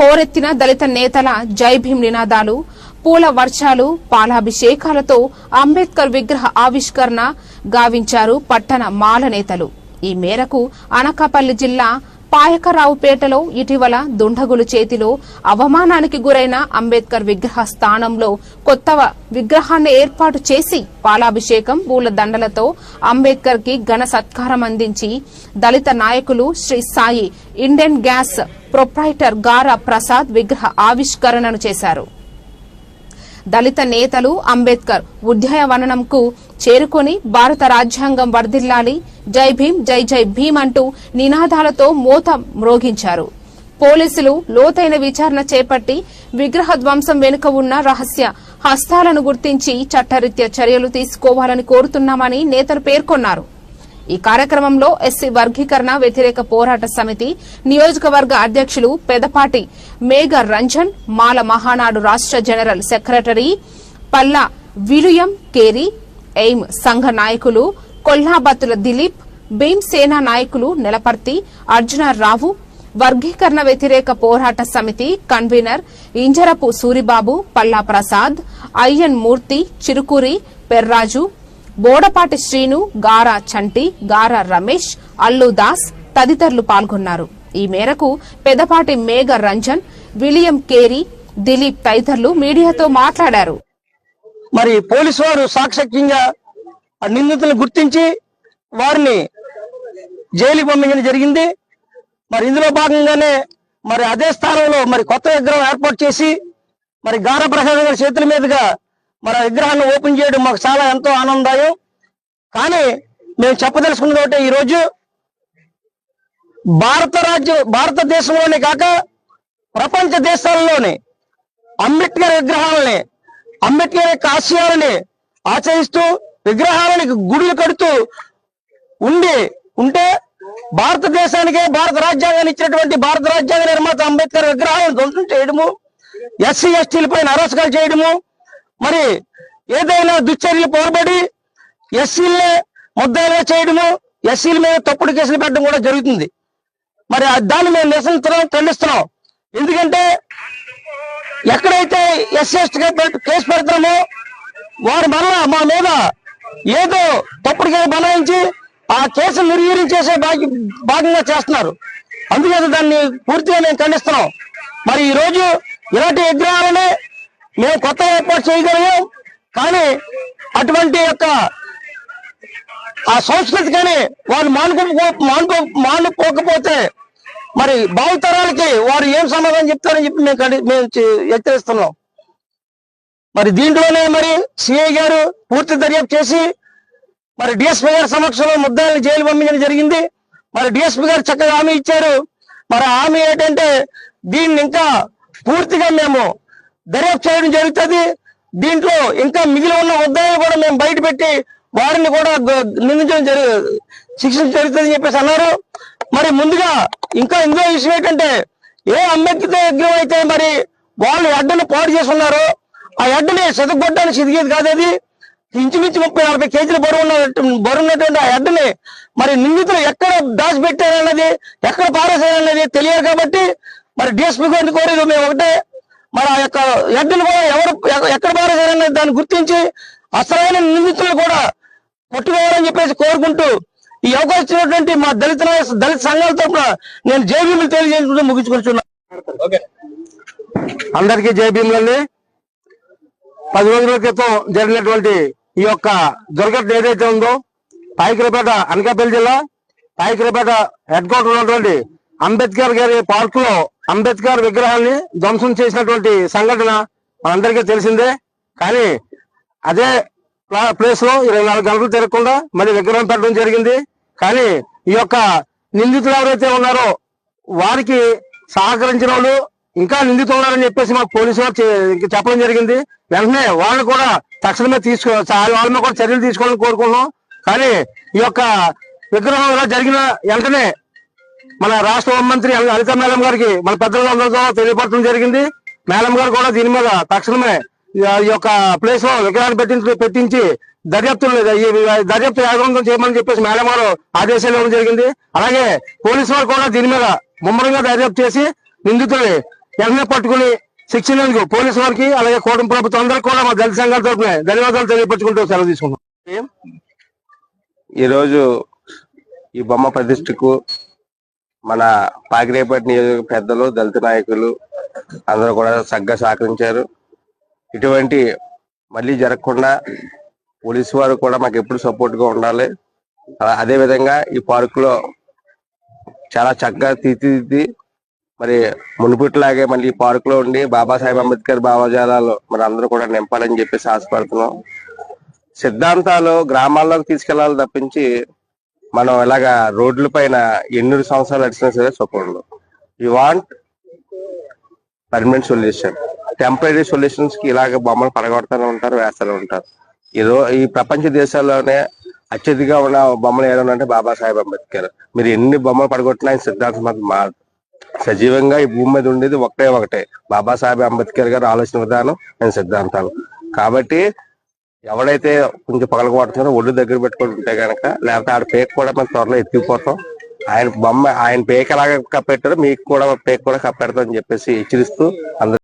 హోరెత్తిన దళిత నేతల జై భీం నినాదాలు పూల వర్షాలు పాలాభిషేకాలతో అంబేద్కర్ విగ్రహ ఆవిష్కరణ గావించారు పట్టణ మాల నేతలు. ఈ మేరకు అనకాపల్లి జిల్లా పాయకరావుపేటలో ఇటీవల దుండగులు చేతిలో అవమానానికి గురైన అంబేద్కర్ విగ్రహ స్థానంలో కొత్త విగ్రహాన్ని ఏర్పాటు చేసి పాలాభిషేకం పూల దండలతో అంబేద్కర్కి ఘన సత్కారం అందించి దళిత నాయకులు Shri Sai Indian gas proprietor గారా ప్రసాద్ విగ్రహ ఆవిష్కరణను చేశారు. దళిత నేతలు అంబేద్కర్ ఉద్యానవనంకు చేరుకొని భారత రాజ్యాంగం వర్ధిల్లాలి జై భీం జై జై భీం అంటూ నినాదాలతో మోత మ్రోగించారు. పోలీసులు లోతైన విచారణ చేపట్టి విగ్రహ ధ్వంసం వెనుక ఉన్న రహస్య హస్తాలను గుర్తించి చట్టరీత్యా చర్యలు తీసుకోవాలని కోరుతున్నామని నేతలు పేర్కొన్నారు. ఈ కార్యక్రమంలో ఎస్సీ వర్గీకరణ వ్యతిరేక పోరాట సమితి నియోజకవర్గ అధ్యక్షులు పెదపాటి మేఘ రంజన్ మాల మహానాడు రాష్ట general secretary Palla William Carey aim సంఘ నాయకులు కొల్లాబత్తుల దిలీప్ భీమ్ సేనా నాయకులు నెలపర్తి అర్జునరావు వర్గీకరణ వ్యతిరేక పోరాట సమితి కన్వీనర్ ఇంజరపు సూరిబాబు పల్లా ప్రసాద్ అయ్యన్ మూర్తి చిరుకూరి పెర్రాజు బోడపాటి శ్రీను గారా చంటి గారా రమేష్ అల్లు దాస్ తదితరులు పాల్గొన్నారు. ఈ మేరకు పెదపాటి మేఘ రంజన్ విలియం కేరీ దిలీప్ తదితరులు మీడియాతో మాట్లాడారు. మరి పోలీసు వారు సాక్ష్యంగా నిందితులను గుర్తించి వారిని జైలుకి పంపించడం జరిగింది. మరి ఇందులో భాగంగానే మరి అదే స్థానంలో మరి కొత్త విగ్రహం ఏర్పాటు చేసి మరి గార ప్రసాద్ గారి చేతుల మీదుగా మరి విగ్రహాన్ని ఓపెన్ చేయడం మాకు చాలా ఎంతో ఆనందాయం కానీ మేము చెప్పదలుచుకున్నది ఒకటే ఈరోజు భారత రాజ్య భారతదేశంలోనే కాక ప్రపంచ దేశాల్లోనే అంబేద్కర్ విగ్రహాలని అంబేద్కర్ యొక్క ఆశయాలని ఆచరిస్తూ విగ్రహాలని గుడులు కడుతూ ఉండి ఉంటే భారతదేశానికే భారత రాజ్యాంగాన్ని ఇచ్చినటువంటి భారత రాజ్యాంగ నిర్మాత అంబేద్కర్ విగ్రహాలను ధ్వంసం చేయడము ఎస్సీ ఎస్టీల పైన అరెస్టులు చేయడము మరి ఏదైనా దుశ్చర్యలు పోరబడి ఎస్సీలనే ముద్దాయిలుగా చేయడము ఎస్సీల మీద తప్పుడు కేసులు పెట్టడం కూడా జరుగుతుంది. మరి ఆ దాన్ని మేము నిరసనస్తున్నాం ఖండిస్తున్నాం. ఎందుకంటే ఎక్కడైతే ఎస్సీ ఎస్టీ కేసు పెడతామో వారు మరలా మా మీద ఏదో తప్పుడు కేసు బనాయించి ఆ కేసు నిర్వీర్యం చేసే భాగంగా చేస్తున్నారు. అందుకే దాన్ని పూర్తిగా మేము ఖండిస్తున్నాం. మరి ఈరోజు ఇలాంటి విగ్రహాలనే మేము కొత్త ఏర్పాటు చేయగలిగాం. కానీ అటువంటి యొక్క ఆ సంస్కృతి కానీ వారు మానుకో మానుకో మానుకోకపోతే మరి భావితరాలకి వారు ఏం సమాధానం చెప్తారని చెప్పి మేము మేము హెచ్చరిస్తున్నాం. మరి దీంట్లోనే మరి సిఐ గారు పూర్తి దర్యాప్తు చేసి మరి డిఎస్పీ గారి సమక్షంలో ముద్దాయిని జైలు పంపించడం జరిగింది. మరి డిఎస్పీ గారు చక్కగా హామీ ఇచ్చారు. మరి హామీ ఏంటంటే దీన్ని ఇంకా పూర్తిగా మేము దర్యాప్తు చేయడం జరుగుతుంది. దీంట్లో ఇంకా మిగిలి ఉన్న ముద్దాయిలు కూడా మేము బయట పెట్టి వారిని కూడా నిందించడం జరుగు శిక్షించడం జరుగుతుందని చెప్పేసి అన్నారు. మరి ముందుగా ఇంకా ఇంకో విషయం ఏంటంటే ఏ అంబేద్కర్ యజ్ఞం అయితే మరి వాళ్ళు ఎడ్డను పాడు చేసి ఆ ఎడ్డని సెదగొట్టడానికి సిదిగేది కాదు అది. ఇంచుమించు ముప్పై నలభై కేజీలు బరువు ఉన్న బరువు ఉన్నటువంటి ఆ ఎడ్డని మరి నిందితులు ఎక్కడ దాచిపెట్టారన్నది ఎక్కడ పారేశారన్నది తెలియదు కాబట్టి మరి డిఎస్పీ గారిని కోరేది మేము ఒకటే. మరి ఆ యొక్క ఎడ్డను కూడా ఎవరు ఎక్కడ పారేశారన్నది దాన్ని గుర్తించి అసలైన నిందితులను కూడా పట్టుకోవాలని చెప్పేసి కోరుకుంటూ ఈ అవకాశం ఇచ్చినటువంటి మా దళిత దళిత సంఘాల తరఫున నేను జైబీలు తెలియజేసుకుంటూ ముగించుకుంటున్నా. అందరికీ జై భీములండి. పది రోజుల క్రితం జరిగినటువంటి ఈ యొక్క దుర్ఘటన ఏదైతే ఉందో పాయకరపేట అనకాపల్లి జిల్లా పాయకరపేట హెడ్ క్వార్టర్ ఉన్నటువంటి అంబేద్కర్ గారి పార్క్లో అంబేద్కర్ విగ్రహాన్ని ధ్వంసం చేసినటువంటి సంఘటన మనందరికీ తెలిసిందే. కానీ అదే ప్లేస్లో ఇరవై నాలుగు గంటలు తిరగకుండా మళ్ళీ విగ్రహం పెట్టడం జరిగింది. కానీ ఈ యొక్క నిందితులు ఎవరైతే ఉన్నారో వారికి సహకరించిన వాళ్ళు ఇంకా నిందితులు ఉన్నారని చెప్పేసి మాకు పోలీసు వారు చెప్పడం జరిగింది. వెంటనే వాళ్ళు కూడా తక్షణమే తీసుకో వాళ్ళ మీద కూడా చర్యలు తీసుకోవాలని కోరుకున్నాం కానీ ఈ యొక్క విగ్రహం జరిగిన వెంటనే మన రాష్ట్ర హోంమంత్రి అనిత మేడం గారికి మన పెద్దలందరితో తెలియపరచడం జరిగింది. మేడం గారు కూడా దీని మీద తక్షణమే ఈ యొక్క ప్లేస్లో విగ్రహాన్ని పెట్టించి పెట్టించి దర్యాప్తు దర్యాప్తు యాగవంతం చేయమని చెప్పేసి మేడం గారు ఆదేశాలు ఇవ్వడం జరిగింది. అలాగే పోలీసు వారు కూడా దీని మీద ముమ్మరంగా దర్యాప్తు చేసి నిందితుల్ని వెంటనే పట్టుకుని శిక్షించేందుకు పోలీసు వారికి అలాగే కూటమి ప్రభుత్వం అందరికీ కూడా మా దళిత సంఘాల తరపున ధన్యవాదాలు తెలియపరచుకుంటూ సెలవు తీసుకుంటాం ఈరోజు ఈ బొమ్మ ప్రతిష్టకు మన పాకిరేపటి నియోజక పెద్దలు దళిత నాయకులు అందరూ కూడా చక్కగా సహకరించారు. ఇటువంటి మళ్ళీ జరగకుండా పోలీసు వారు కూడా మాకు ఎప్పుడు సపోర్ట్గా ఉండాలి. అలా- అదే విధంగా ఈ పార్కులో చాలా చక్కగా తీర్చిదిద్ది మరి మునుపుట్లాగే మళ్ళీ ఈ పార్క్లో ఉండి బాబాసాహెబ్ అంబేద్కర్ భావజాలాలు మరి అందరూ కూడా నింపాలని చెప్పేసి ఆశపడుతున్నాం. సిద్ధాంతాలు గ్రామాల్లోకి తీసుకెళ్ళాలి తప్పించి మనం ఇలాగా రోడ్ల పైన ఎన్ని సంవత్సరాలు నడిచినా సరే చూపకూడదు you want permanent solution temporary సొల్యూషన్స్కి ఇలాగ బొమ్మలు పడగొడతానే ఉంటారు వేస్తూనే ఉంటారు. ఈ రో ఈ ప్రపంచ దేశాల్లోనే అత్యధిగా ఉన్న బొమ్మలు ఏదైనా అంటే బాబాసాహెబ్ అంబేద్కర్. మీరు ఎన్ని బొమ్మలు పడగొట్టినా ఆయన సిద్ధాంతం మాత్రం మారదు. సజీవంగా ఈ భూమి మీద ఉండేది ఒకటే ఒకటే. బాబాసాహెబ్ అంబేద్కర్ గారు ఆలోచన విధానం ఆయన సిద్ధాంతాలు. కాబట్టి ఎవడైతే కొంచెం పగలగొడుతున్నారో ఒళ్ళు దగ్గర పెట్టుకొని ఉంటే గనక లేకపోతే ఆడ పేక్ కూడా మనం త్వరలో ఎత్తిపోతాం ఆయన బొమ్మ ఆయన పేక ఎలాగ కప్పెట్టారో మీకు కూడా పేక కూడా కప్పెడతాం అని చెప్పేసి హెచ్చరిస్తూ అందరూ